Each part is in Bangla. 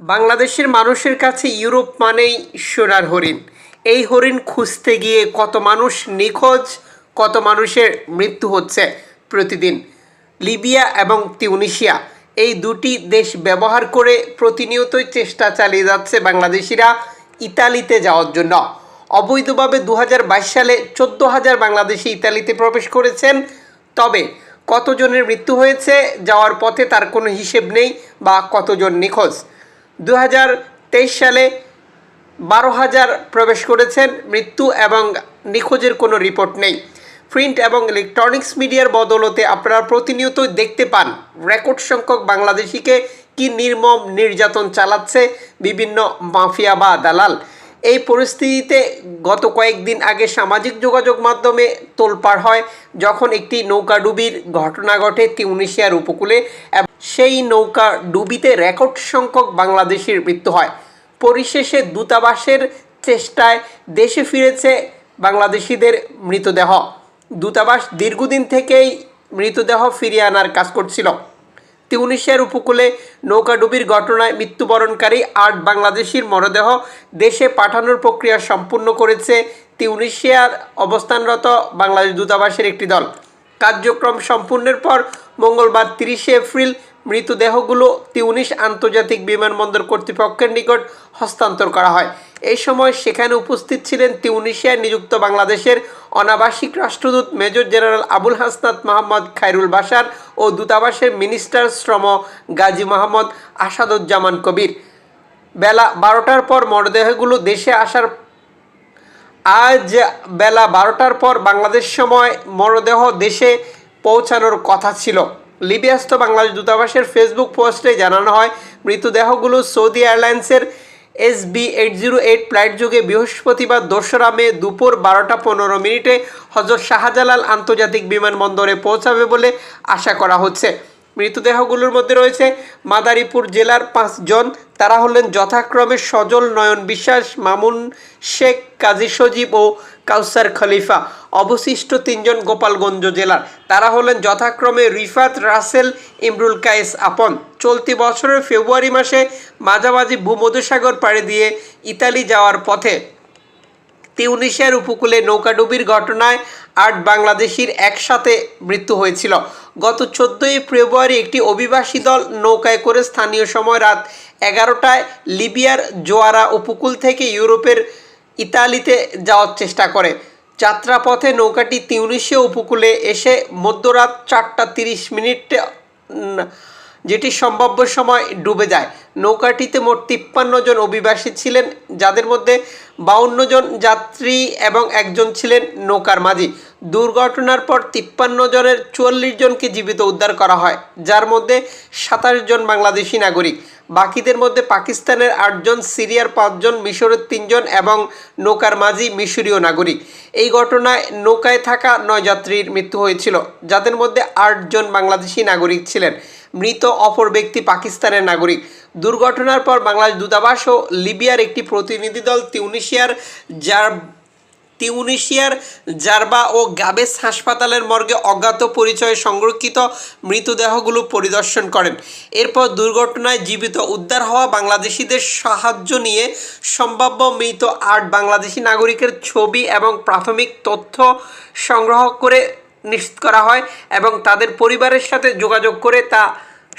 বাংলাদেশের মানুষের কাছে ইউরোপ মানেই সোনার হরিণ। এই হরিণ খুঁজতে গিয়ে কত মানুষ নিখোঁজ, কত মানুষের মৃত্যু হচ্ছে প্রতিদিন। লিবিয়া এবং তিউনিশিয়া এই দুটি দেশ ব্যবহার করে প্রতিনিয়তই চেষ্টা চালিয়ে যাচ্ছে বাংলাদেশিরা ইতালিতে যাওয়ার জন্য। অবৈধভাবে দু হাজার বাইশ সালে চোদ্দ হাজার বাংলাদেশি ইতালিতে প্রবেশ করেছেন। তবে কতজনের মৃত্যু হয়েছে, যাওয়ার পথে তার কোনো হিসেব নেই বা কতজন নিখোঁজ। দু হাজার তেইশ সালে বারো হাজার প্রবেশ করেছেন, মৃত্যু এবং নিখোঁজের কোনো রিপোর্ট নেই। প্রিন্ট এবং ইলেকট্রনিক্স মিডিয়ার বদলতে আপনারা প্রতিনিয়তই দেখতে পান রেকর্ড সংখ্যক বাংলাদেশিকে কি নির্মম নির্যাতন চালাচ্ছে বিভিন্ন মাফিয়া বা দালাল। এই পরিস্থিতিতে গত কয়েকদিন আগে সামাজিক যোগাযোগ মাধ্যমে তোলপাড় হয়, যখন একটি নৌকাডুবির ঘটনা ঘটে তিউনিশিয়ার উপকূলে সেই নৌকা ডুবিতে রেকর্ড সংখ্যক বাংলাদেশির মৃত্যু হয়। পরিশেষে দূতাবাসের চেষ্টায় দেশে ফিরেছে বাংলাদেশিদের মৃতদেহ। দূতাবাস দীর্ঘদিন থেকেই মৃতদেহ ফিরিয়ে আনার কাজ করছিল। তিউনিশিয়ার উপকূলে নৌকাডুবির ঘটনায় মৃত্যুবরণকারী আট বাংলাদেশির মরদেহ দেশে পাঠানোর প্রক্রিয়া সম্পূর্ণ করেছে তিউনিশিয়ার অবস্থানরত বাংলাদেশ দূতাবাসের একটি দল। কার্যক্রম সম্পূর্ণের পর মঙ্গলবার তিরিশে এপ্রিল মৃতদেহগুলো তিউনিশ আন্তর্জাতিক বিমানবন্দর কর্তৃপক্ষের নিকট হস্তান্তর করা হয়। এই সময় সেখানে উপস্থিত ছিলেন তিউনিশিয়ায় নিযুক্ত বাংলাদেশের অনাবাসিক রাষ্ট্রদূত মেজর জেনারেল আবুল হাসনাত মোহাম্মদ খায়রুল বাশার ও দূতাবাসের মিনিস্টার শ্রম গাজী মোহাম্মদ আসাদুজ্জামান কবির। বেলা বারোটার পর মরদেহগুলো দেশে আসার আজ বেলা বারোটার পর বাংলাদেশ সময় মরদেহ দেশে পৌঁছানোর কথা ছিল। লিবিয়াস্থ বাংলাদেশ দূতাবাসের ফেসবুক পোস্টে জানানো হয়, মৃতদেহগুলো সৌদি এয়ারলাইন্সের S V eight zero eight flight যোগে বৃহস্পতিবার দোসরা মে দুপুর বারোটা পনেরো মিনিটে হজরত শাহজালাল আন্তর্জাতিক বিমানবন্দরে পৌঁছাবে বলে আশা করা হচ্ছে। মৃতদেহগুলোর মধ্যে রয়েছে মাদারীপুর জেলার পাঁচজন। তারা হলেন যথাক্রমে সজল নয়ন বিশ্বাস, মামুন শেখ, কাজী সজীব ও কাউসার খলিফা। অবশিষ্ট তিনজন গোপালগঞ্জ জেলার। তারা হলেন যথাক্রমে রিফাত রাসেল, ইমরুল কায়েস আপন। চলতি বছরের ফেব্রুয়ারি মাসে মাঝামাঝি ভূমধ্যসাগর পাড়ি দিয়ে ইতালি যাওয়ার পথে তিউনিশিয়ার উপকূলে নৌকাডুবির ঘটনায় আট বাংলাদেশির একসাথে মৃত্যু হয়েছিল। গত চোদ্দোই ফেব্রুয়ারি একটি অভিবাসী দল নৌকায় করে স্থানীয় সময় রাত এগারোটায় লিবিয়ার জোয়ারা উপকূল থেকে ইউরোপের ইতালিতে যাওয়ার চেষ্টা করে। যাত্রাপথে নৌকাটি তিউনিশিয়া উপকূলে এসে মধ্যরাত চারটা তিরিশ মিনিটে যেটি সম্ভাব্য সময় ডুবে যায়। নৌকাটিতে মোট তিপ্পান্ন জন অভিবাসী ছিলেন, যাদের মধ্যে বাউন্ন জন যাত্রী এবং একজন ছিলেন নৌকার মাঝি। দুর্ঘটনার পর তিপ্পান্ন জনের চুয়াল্লিশ জনকে জীবিত উদ্ধার করা হয়, যার মধ্যে সাতাশ জন বাংলাদেশি নাগরিক। বাকিদের মধ্যে পাকিস্তানের আটজন সিরিয়ার পাঁচজন মিশরের তিনজন এবং নৌকার মাঝি মিশরীয় নাগরিক। এই ঘটনায় নৌকায় থাকা নয় যাত্রীর মৃত্যু হয়েছিল, যাদের মধ্যে আটজন বাংলাদেশি নাগরিক ছিলেন। মৃত অপর ব্যক্তি পাকিস্তানের নাগরিক। দুর্ঘটনার পর বাংলাদেশ দূতাবাস ও লিবিয়ার একটি প্রতিনিধি দল তিউনিশিয়ার যার তিউনিশিয়ার জারবা ও গাবেস হাসপাতালের মর্গে অজ্ঞাত পরিচয়ে সংরক্ষিত মৃতদেহগুলো পরিদর্শন করেন। এরপর দুর্ঘটনায় জীবিত উদ্ধার হওয়া বাংলাদেশিদের সাহায্য নিয়ে সম্ভাব্য মৃত আট বাংলাদেশি নাগরিকের ছবি এবং প্রাথমিক তথ্য সংগ্রহ করে নিশ্চিত করা হয় এবং তাদের পরিবারের সাথে যোগাযোগ করে তা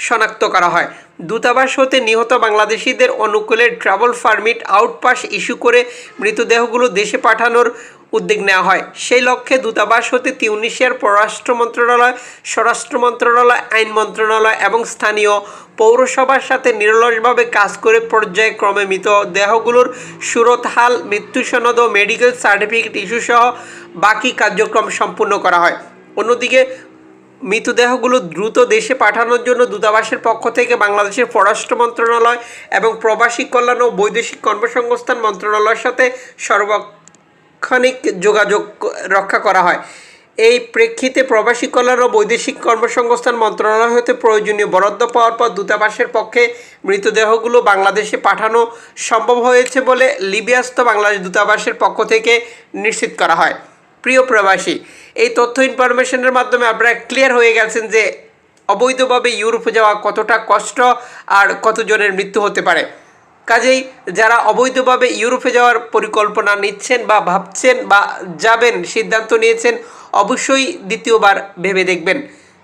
শনাক্ত করা হয়। দূতাবাস হতে নিহত বাংলাদেশিদের অনুকূলে ট্রাভেল পারমিট আউটপাস ইস্যু করে মৃতদেহগুলো দেশে পাঠানোর উদ্যোগ নেওয়া হয়। সেই লক্ষ্যে দূতাবাস হতে তিউনিশিয়ার পররাষ্ট্র মন্ত্রণালয়, স্বরাষ্ট্র মন্ত্রণালয়, আইন মন্ত্রণালয় এবং স্থানীয় পৌরসভার সাথে নিরলসভাবে কাজ করে পর্যায়ক্রমে মৃত দেহগুলোর সুরতহাল মৃত্যু সনদ ও মেডিকেল সার্টিফিকেট ইস্যু সহ বাকি কার্যক্রম সম্পূর্ণ করা হয়। অন্যদিকে, মৃতদেহগুলো দ্রুত দেশে পাঠানোর জন্য দূতাবাসের পক্ষ থেকে বাংলাদেশের পররাষ্ট্র মন্ত্রণালয় এবং প্রবাসী কল্যাণ ও বৈদেশিক কর্মসংস্থান মন্ত্রণালয়ের সাথে সর্বক্ষণিক যোগাযোগ রক্ষা করা হয়। এই প্রেক্ষিতে প্রবাসী কল্যাণ ও বৈদেশিক কর্মসংস্থান মন্ত্রণালয় হতে প্রয়োজনীয় বরাদ্দ পাওয়ার পর দূতাবাসের পক্ষে মৃতদেহগুলো বাংলাদেশে পাঠানো সম্ভব হয়েছে বলে লিবিয়াস্থ বাংলাদেশ দূতাবাসের পক্ষ থেকে নিশ্চিত করা হয়। প্রিয় প্রবাসী, এই তথ্য ইনফরমেশনের মাধ্যমে আপনারা ক্লিয়ার হয়ে গেছেন যে অবৈধভাবে ইউরোপে যাওয়া কতটা কষ্ট আর কতজনের মৃত্যু হতে পারে। কাজেই যারা অবৈধভাবে ইউরোপে যাওয়ার পরিকল্পনা নিচ্ছেন বা ভাবছেন বা যাবেন, সিদ্ধান্ত নিয়েছেন, অবশ্যই দ্বিতীয়বার ভেবে দেখবেন।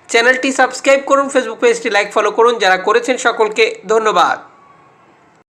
চ্যানেলটি সাবস্ক্রাইব করুন ফেসবুক পেজটি লাইক ফলো করুন। যারা করেছেন সকলকে ধন্যবাদ।